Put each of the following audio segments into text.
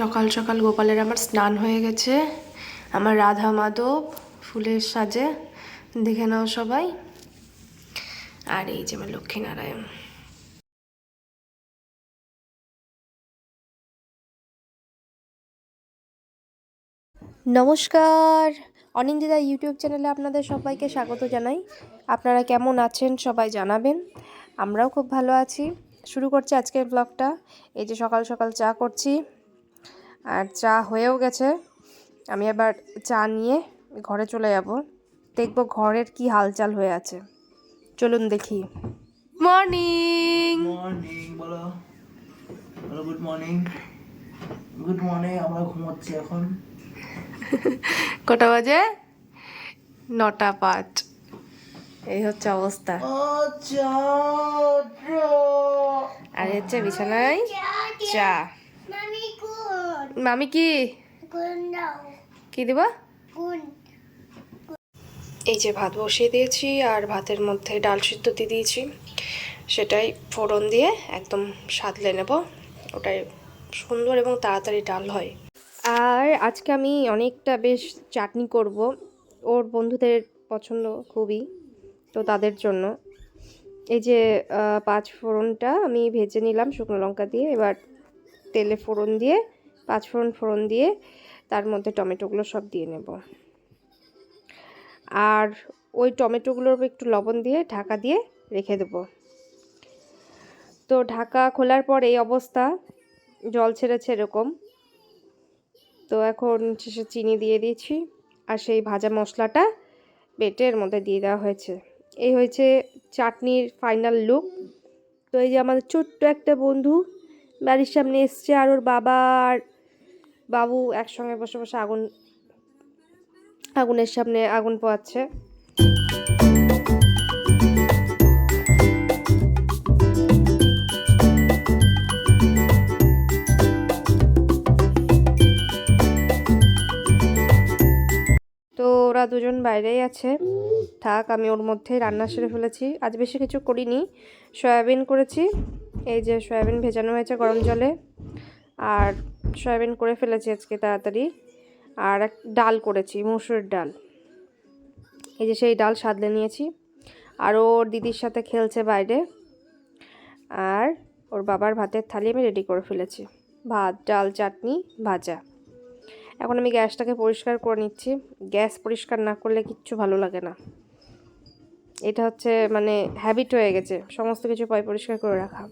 সকাল সকাল গোপালের আমার স্নান হয়ে গেছে। আমার রাধা মাধব ফুলের সাজে। দেখে নাও সবাই। আর এই যে আমার লক্ষ্মীনারায়ণ। নমস্কার। অনিন্দিতা ইউটিউব চ্যানেলে আপনাদের সবাইকে স্বাগত জানাই। আপনারা কেমন আছেন সবাই জানাবেন। আমরাও খুব ভালো আছি। শুরু করছি আজকের ব্লগটা এই যে সকাল সকাল চা করছি। আর চা হয়েও গেছে। আমি আবার চা নিয়ে ঘরে চলে যাব। দেখব ঘরের কি হালচাল হয়ে আছে। চলুন দেখি। মর্নিং মর্নিং বলো। বলো গুড মর্নিং গুড মর্নিং আমরা ঘুমোচ্ছি এখন। কটা বাজে? নটা পাঁচ। এই হচ্ছে অবস্থা। আচ্ছা আর হচ্ছে বিছানায়? চা। Mami মামি কি? কি দিবা. এই যে ভাত বসিয়ে দিয়েছি আর ভাতের মধ্যে ডাল সিদ্ধ দিয়ে দিয়েছি। সেটাই ফোড়ন দিয়ে একদম সাতলে নেব। ওটাই সুন্দর এবং তাড়াতাড়ি ডাল হয়। আর আজকে আমি অনেকটা বেশ চাটনি করব। ওর বন্ধুদের পছন্দ খুবই, তো তাদের জন্য। এই যে পাঁচ ফোড়নটা আমি ভেজে নিলাম শুকনো লঙ্কা দিয়ে। এবার তেলে ফোড়ন দিয়ে, পাঁচ ফোড়ন ফোড়ন দিয়ে তার মধ্যে টমেটোগুলো সব দিয়ে নেব। আর ওই টমেটোগুলোর একটু লবণ দিয়ে ঢাকা দিয়ে রেখে দেবো। তো ঢাকা খোলার পর এই অবস্থা, জল ছেড়েছে এরকম। তো এখন শেষে চিনি দিয়ে দিয়েছি আর সেই ভাজা মশলাটা বেটে এর মধ্যে দিয়ে দেওয়া হয়েছে। এই হয়েছে চাটনির ফাইনাল লুক তো এই যে আমাদের ছোট্ট একটা বন্ধু, বাড়ির সামনে এসছে আর ওর বাবা আর বাবু একসঙ্গে বসে বসে আগুন আগুনের সামনে আগুন পোয়াচ্ছে তো ওরা দুজন বাইরেই আছে। থাক, আমি ওর মধ্যেই রান্না সেরে ফেলেছি। আজ বেশি কিছু করিনি। সয়াবিন করেছি। এই যে সয়াবিন ভেজানো হয়েছে গরম জলে। আর সয়াবিন করে ফেলেছি আজকে তাড়াতাড়ি। আর এক ডাল করেছি, মুসুরের ডাল। এই যে সেই ডাল সাদলে নিয়েছি। আর ওর দিদির সাথে খেলছে বাইরে। আর ওর বাবার ভাতের থালি আমি রেডি করে ফেলেছি। ভাত, ডাল, চাটনি, ভাজা। এখন আমি গ্যাসটাকে পরিষ্কার করে নিচ্ছি। গ্যাস পরিষ্কার না করলে কিচ্ছু ভালো লাগে না। এটা হচ্ছে মানে হ্যাবিট হয়ে গেছে। সমস্ত কিছু পয় পরিষ্কার করে রাখা।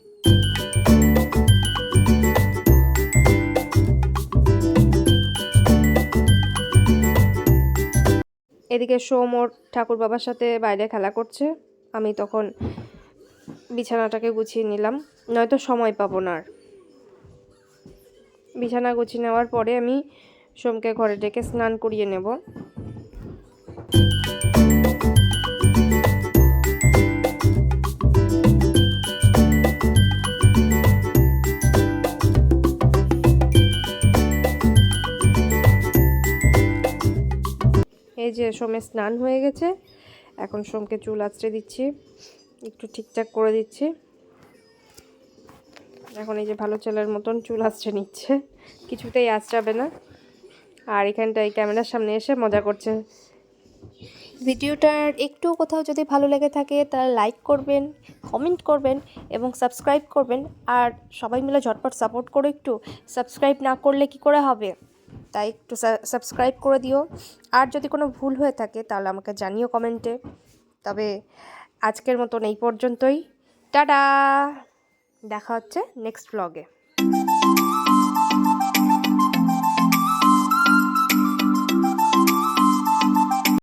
এদিকে সোম ওর ঠাকুর বাবার সাথে বাইরে খেলা করছে। আমি তখন বিছানাটাকে গুছিয়ে নিলাম। নয়তো সময় পাবো না আর। বিছানা গুছিয়ে নেওয়ার পরে আমি সোমকে ঘরে ডেকে স্নান করিয়ে নেব। এই যে সোমের স্নান হয়ে গেছে, এখন সোমকে চুল আঁচড়ে দিচ্ছি, একটু ঠিকঠাক করে দিচ্ছি। এখন এই যে ভালো ছেলের মতন চুল আঁচড়ে নিচ্ছে, কিছুতেই আঁচড়াবে না। আর এখানটা এই ক্যামেরার সামনে এসে মজা করছে। ভিডিওটার একটু কোথাও যদি ভালো লেগে থাকে তাহলে লাইক করবেন, কমেন্ট করবেন এবং সাবস্ক্রাইব করবেন। আর সবাই মিলে ঝটপট সাপোর্ট করো একটু। সাবস্ক্রাইব না করলে কি করে হবে? তাই একটু সাবস্ক্রাইব করে দিও। আর যদি কোনো ভুল হয়ে থাকে, তাহলে আমাকে জানিও কমেন্টে তবে আজকের মতন এই পর্যন্তই। টাটা! দেখা হচ্ছে নেক্সট ব্লগে